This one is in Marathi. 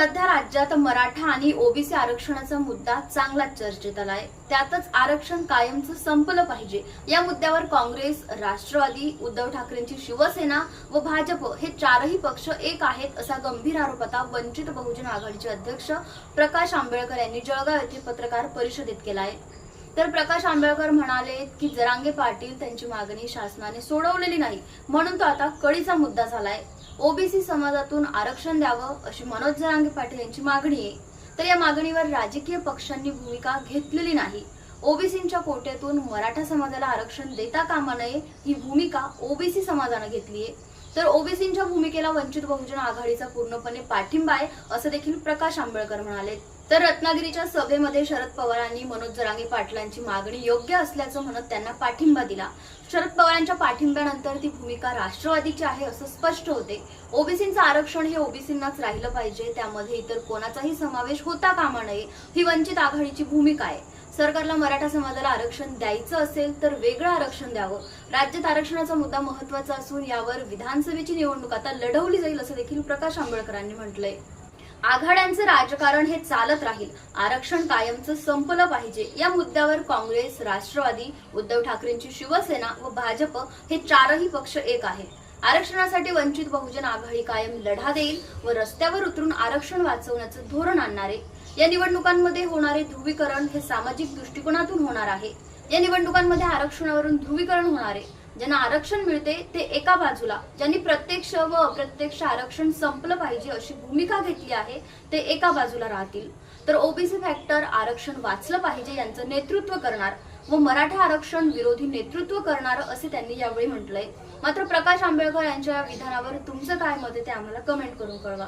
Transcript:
सध्या राज्यात मराठा आणि ओबीसी आरक्षणाचा मुद्दा चांगलाच चर्चेत आलाय. त्यातच आरक्षण कायमचं संपलं पाहिजे. या मुद्द्यावर काँग्रेस राष्ट्रवादी उद्धव ठाकरेंची शिवसेना व भाजप हे चारही पक्ष एक आहेत असा गंभीर आरोप आता वंचित बहुजन आघाडीचे अध्यक्ष प्रकाश आंबेडकर यांनी जळगाव येथे पत्रकार परिषदेत केला आहे तर प्रकाश आंबेडकर म्हणाले की जरांगे पाटील त्यांची मागणी शासनाने सोडवलेली नाही. म्हणून तो आता कळीचा मुद्दा झालाय. ओबीसी समाजातून आरक्षण द्यावं अशी मनोज जरांगे पाटील यांची मागणी आहे. तर या मागणीवर राजकीय पक्षांनी भूमिका घेतलेली नाही. ओबीसींच्या कोट्यातून मराठा समाजाला आरक्षण देता कामा नये ही भूमिका ओबीसी समाजानं घेतली आहे. तर ओबीसींच्या भूमिकेला वंचित बहुजन आघाडीचा पूर्णपणे पाठिंबा आहे असं देखील प्रकाश आंबेडकर म्हणाले. तर रत्नागिरीच्या सभेमध्ये शरद पवारांनी मनोज जरांगे पाटलांची मागणी योग्य असल्याचं म्हणत त्यांना पाठिंबा दिला. शरद पवारांच्या पाठिंब्यानंतर ती भूमिका राष्ट्रवादीची आहे असं स्पष्ट होते. ओबीसींचं आरक्षण हे ओबीसींनाच राहिलं पाहिजे त्यामध्ये इतर कोणाचाही समावेश होता कामा नये ही वंचित आघाडीची भूमिका आहे. सरकारला मराठा समाजाला आरक्षण द्यायचं असेल तर वेगळं आरक्षण द्यावं. राज्यात आरक्षणाचा मुद्दा महत्त्वाचा असून यावर विधानसभेची निवडणूक आता लढवली जाईल असं देखील प्रकाश आंबेडकरांनी म्हटलंय. आघाड्यांचं राजकारण हे चालत राहील. आरक्षण कायमचं संपलं पाहिजे. या मुद्द्यावर काँग्रेस राष्ट्रवादी उद्धव ठाकरेंची शिवसेना व भाजप हे चारही पक्ष एक आहे आरक्षणासाठी वंचित बहुजन आघाडी कायम लढा देईल व रस्त्यावर उतरून आरक्षण वाचवण्याचं धोरण आणणारे. या निवडणुकांमध्ये होणारे ध्रुवीकरण हे सामाजिक दृष्टिकोनातून होणार आहे. या निवडणुकांमध्ये आरक्षणावरून ध्रुवीकरण होणार आहे. ज्यांना आरक्षण मिळते ते एका बाजूला ज्यांनी प्रत्यक्ष व अप्रत्यक्ष आरक्षण संपलं पाहिजे अशी भूमिका घेतली आहे ते एका बाजूला राहतील. तर ओबीसी फॅक्टर आरक्षण वाचलं पाहिजे यांचं नेतृत्व करणार व मराठा आरक्षण विरोधी नेतृत्व करणार असे त्यांनी यावेळी म्हटलंय. मात्र प्रकाश आंबेडकर यांच्या या विधानावर तुमचं काय मत आहे ते आम्हाला कमेंट करून कळवा.